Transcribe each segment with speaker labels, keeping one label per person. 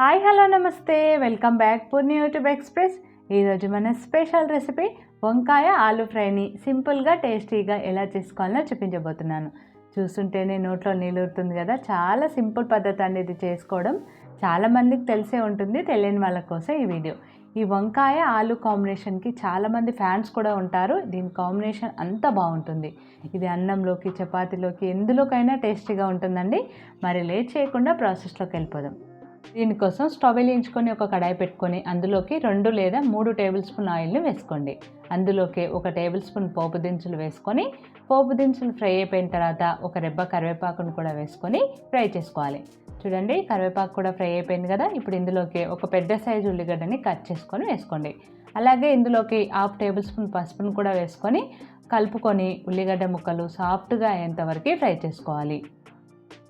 Speaker 1: Hi hello నమస్తే. Welcome back Poorni YouTube Express. ఈరోజు మన స్పెషల్ రెసిపీ వంకాయ ఆలు ఫ్రైని సింపుల్గా టేస్టీగా ఎలా చేసుకోవాలో చూపించబోతున్నాను. చూస్తుంటేనే నోట్లో నీళ్ళూరుతుంది కదా. చాలా సింపుల్ పద్ధతి అనేది చేసుకోవడం. చాలామందికి తెలిసే ఉంటుంది తెలియని వాళ్ళ కోసం ఈ వీడియో. ఈ వంకాయ ఆలు కాంబినేషన్కి చాలామంది ఫ్యాన్స్ కూడా ఉంటారు. దీని కాంబినేషన్ అంత బాగుంటుంది. ఇది అన్నంలోకి చపాతీలోకి ఎందులోకైనా టేస్టీగా ఉంటుందండి. మరి లేట్ చేయకుండా ప్రాసెస్లోకి వెళ్ళిపోదాం. దీనికోసం స్టవ్ వెలిగించుకొని ఒక కడాయి పెట్టుకొని అందులోకి రెండు లేదా మూడు టేబుల్ స్పూన్ ఆయిల్ని వేసుకోండి. అందులోకి ఒక టేబుల్ స్పూన్ పోపు దినుసులు వేసుకొని పోపు దినుసులు ఫ్రై అయిపోయిన తర్వాత ఒక రెబ్బ కరివేపాకును కూడా వేసుకొని ఫ్రై చేసుకోవాలి. చూడండి కరివేపాకు కూడా ఫ్రై అయిపోయింది కదా? ఇప్పుడు ఇందులోకి ఒక పెద్ద సైజు ఉల్లిగడ్డని కట్ చేసుకొని వేసుకోండి. అలాగే ఇందులోకి హాఫ్ టేబుల్ స్పూన్ పసుపును కూడా వేసుకొని కలుపుకొని ఉల్లిగడ్డ ముక్కలు సాఫ్ట్గా అయ్యేంత వరకు ఫ్రై చేసుకోవాలి.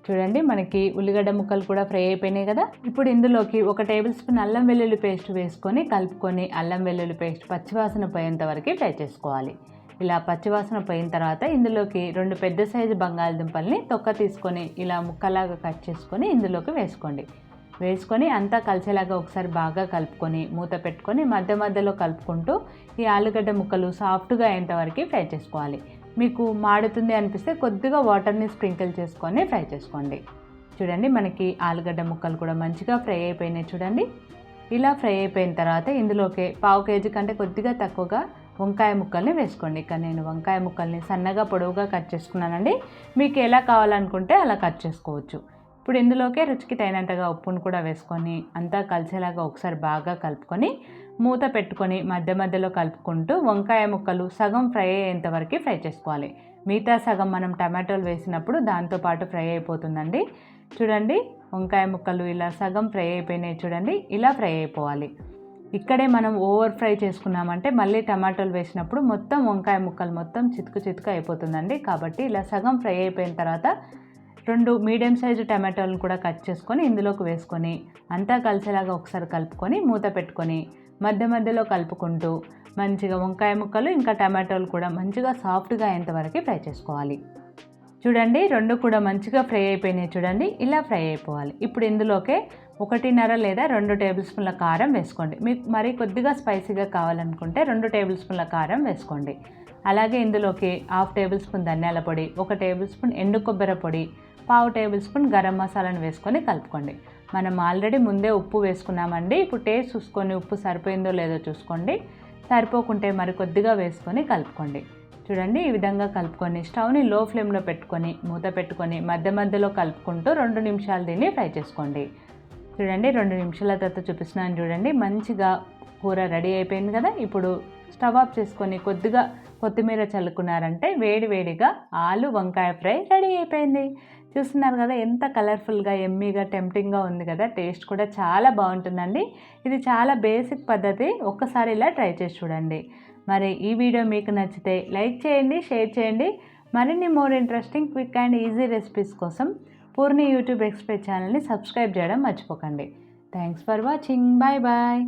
Speaker 1: చూడండి మనకి ఉల్లిగడ్డ ముక్కలు కూడా ఫ్రై అయిపోయినాయి కదా. ఇప్పుడు ఇందులోకి ఒక టేబుల్ స్పూన్ అల్లం వెల్లుల్లి పేస్ట్ వేసుకొని కలుపుకొని అల్లం వెల్లుల్లి పేస్ట్ పచ్చివాసన పోయేంత వరకు ఫ్రై చేసుకోవాలి. ఇలా పచ్చివాసన పోయిన తర్వాత ఇందులోకి రెండు పెద్ద సైజు బంగాళదుంపల్ని తొక్క తీసుకొని ఇలా ముక్కలాగా కట్ చేసుకొని ఇందులోకి వేసుకోండి. వేసుకొని అంతా కలిసేలాగా ఒకసారి బాగా కలుపుకొని మూత పెట్టుకొని మధ్య మధ్యలో కలుపుకుంటూ ఈ ఆలుగడ్డ ముక్కలు సాఫ్ట్గా అయ్యేంత వరకు ఫ్రై చేసుకోవాలి. మీకు మాడుతుంది అనిపిస్తే కొద్దిగా వాటర్ని స్ప్రింకిల్ చేసుకొని ఫ్రై చేసుకోండి. చూడండి మనకి ఆలుగడ్డ ముక్కలు కూడా మంచిగా ఫ్రై అయిపోయినాయి చూడండి. ఇలా ఫ్రై అయిపోయిన తర్వాత ఇందులోకి పావు కేజీ కంటే కొద్దిగా తక్కువగా వంకాయ ముక్కల్ని వేసుకోండి. ఇక నేను వంకాయ ముక్కల్ని సన్నగా పొడవుగా కట్ చేసుకున్నానండి. మీకు ఎలా కావాలనుకుంటే అలా కట్ చేసుకోవచ్చు. ఇప్పుడు ఇందులోకే రుచికి తగినంతగా ఉప్పును కూడా వేసుకొని అంతా కలిసేలాగా ఒకసారి బాగా కలుపుకొని మూత పెట్టుకొని మధ్య మధ్యలో కలుపుకుంటూ వంకాయ ముక్కలు సగం ఫ్రై అయ్యేంత వరకు ఫ్రై చేసుకోవాలి. మిగతా సగం మనం టమాటోలు వేసినప్పుడు దాంతోపాటు ఫ్రై అయిపోతుందండి. చూడండి వంకాయ ముక్కలు ఇలా సగం ఫ్రై అయిపోయినాయి చూడండి ఇలా ఫ్రై అయిపోవాలి. ఇక్కడే మనం ఓవర్ ఫ్రై చేసుకున్నామంటే మళ్ళీ టమాటోలు వేసినప్పుడు మొత్తం వంకాయ ముక్కలు మొత్తం చితుకు చితుకు అయిపోతుందండి. కాబట్టి ఇలా సగం ఫ్రై అయిపోయిన తర్వాత రెండు మీడియం సైజు టమాటోలను కూడా కట్ చేసుకొని ఇందులోకి వేసుకొని అంతా కలిసేలాగా ఒకసారి కలుపుకొని మూత పెట్టుకొని మధ్య మధ్యలో కలుపుకుంటూ మంచిగా వంకాయ ముక్కలు ఇంకా టమాటోలు కూడా మంచిగా సాఫ్ట్గా అయ్యేంతవరకు ఫ్రై చేసుకోవాలి. చూడండి రెండు కూడా మంచిగా ఫ్రై అయిపోయినాయి చూడండి ఇలా ఫ్రై అయిపోవాలి. ఇప్పుడు ఇందులోకే ఒకటిన్నర లేదా రెండు టేబుల్ స్పూన్ల కారం వేసుకోండి. మీకు మరీ కొద్దిగా స్పైసీగా కావాలనుకుంటే రెండు టేబుల్ స్పూన్ల కారం వేసుకోండి. అలాగే ఇందులోకి హాఫ్ టేబుల్ స్పూన్ ధనియాల పొడి ఒక టేబుల్ స్పూన్ ఎండు కొబ్బరి పొడి పావు టేబుల్ స్పూన్ గరం మసాలాను వేసుకొని కలుపుకోండి. మనం ఆల్రెడీ ముందే ఉప్పు వేసుకున్నామండి. ఇప్పుడు టేస్ట్ చూసుకొని ఉప్పు సరిపోయిందో లేదో చూసుకోండి. సరిపోకుంటే మరి కొద్దిగా వేసుకొని కలుపుకోండి. చూడండి ఈ విధంగా కలుపుకొని స్టవ్ని లో ఫ్లేమ్లో పెట్టుకొని మూత పెట్టుకొని మధ్య మధ్యలో కలుపుకుంటూ రెండు నిమిషాలు దీన్ని ఫ్రై చేసుకోండి. చూడండి రెండు నిమిషాల తర్వాత చూపిస్తున్నాను చూడండి. మంచిగా కూర రెడీ అయిపోయింది కదా. ఇప్పుడు స్టవ్ ఆఫ్ చేసుకొని కొద్దిగా కొత్తిమీర చల్లుకున్నారంటే వేడి వేడిగా ఆలు వంకాయ ఫ్రై రెడీ అయిపోయింది. చూస్తున్నారు కదా ఎంత కలర్ఫుల్గా ఎమ్మీగా టెంప్టింగ్గా ఉంది కదా. టేస్ట్ కూడా చాలా బాగుంటుందండి. ఇది చాలా బేసిక్ పద్ధతి. ఒక్కసారి ఇలా ట్రై చేసి చూడండి. మరి ఈ వీడియో మీకు నచ్చితే లైక్ చేయండి షేర్ చేయండి. మరిన్ని more interesting quick and easy recipes కోసం పూర్ణి యూట్యూబ్ ఎక్స్ప్రెస్ ఛానల్ని సబ్స్క్రైబ్ చేయడం మర్చిపోకండి. Thanks for watching. Bye bye.